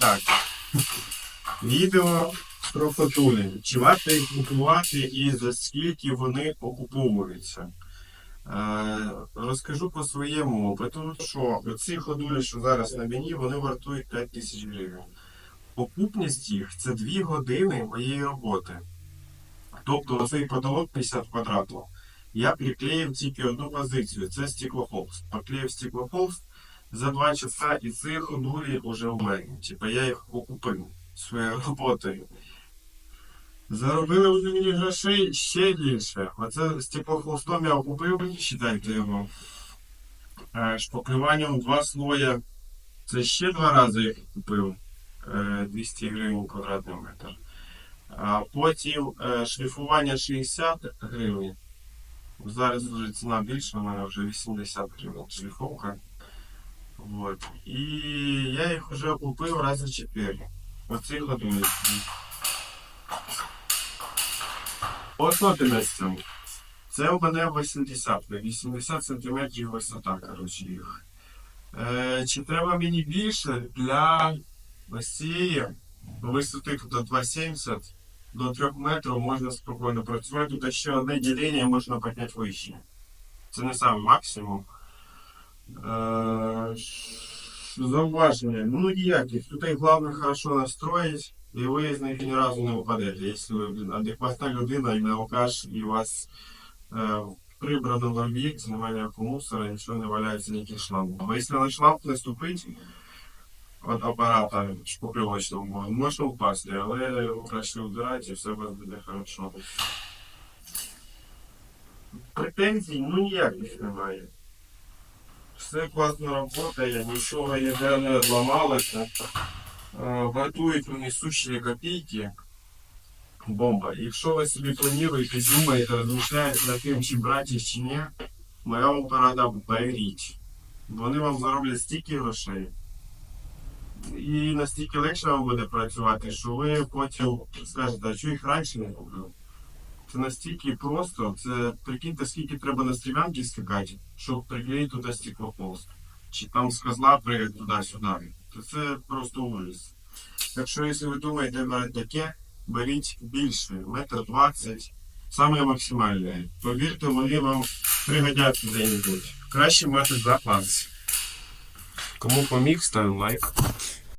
Так. Відео про фотуни. Чи варто їх купувати і за скільки вони окуповуються? Е, розкажу по своєму опиту, що ці ходулі, що зараз на мені, вони вартують 5 тисяч гривень. Окупність їх це 2 години моєї роботи. Тобто цей потолок 50 квадратів. Я приклеїв тільки одну позицію, це стеклохолст. Поклеїв стеклохолст за 2 часа і ці ходулі вже в мене. Типа я їх окупив своєю роботою. Заробили вони мені грошей ще більше. Оце стеклохолстом я окупив, вважайте його. Е, Шпаклюванням два слоя. Це ще два рази я купив. Е, 200 гривень квадратний метр. А потім е, шліфування 60 гривень. Зараз вже ціна більша, у мене вже 80 гривень шліфовка. Вот. І я їх вже купив рази 4. Оці годують. Особливостям. Це у мене 80, 80 см висота, коротше, їх. Е, чи треба мені більше для ось цієї висоти тут 2,70 до 3 метрів можна спокійно працювати. Тут ще одне ділення можна підняти вище. Це не саме максимум. Е, зауваження. Ну ніяких. Тут головне хорошо настроїть, і ви з них ні разу не випадете. Якщо ви адекватна людина і не алкаш, і у вас е, прибрано немає ніякого мусора, нічого не валяється, ніяких шлангів. Бо якщо на шланг наступить від апарата шпакльовочного, можна впасти, але краще вбирати і все буде хорошо. Претензій ну ніяких немає. Все класно працює, нічого ніде не зламалося. Вартують вони сущі копійки. Бомба. Якщо ви собі плануєте, думаєте, розмишляєте над тим, чи брати, чи ні, моя вам порада беріть. Вони вам зароблять стільки грошей. І настільки легше вам буде працювати, що ви потім скажете, а чого їх раніше не купив? Це настільки просто, це прикиньте, скільки треба на стрілянки скакати, щоб приклеїти туди стеклополст. Чи там з козла пригати туди-сюди. То це просто ужас. Так що, якщо ви думаєте брати таке, беріть більше, метр двадцять, саме максимальне. Повірте, вони вам пригодяться де-небудь. Краще мати запас. Кому поміг, ставимо лайк.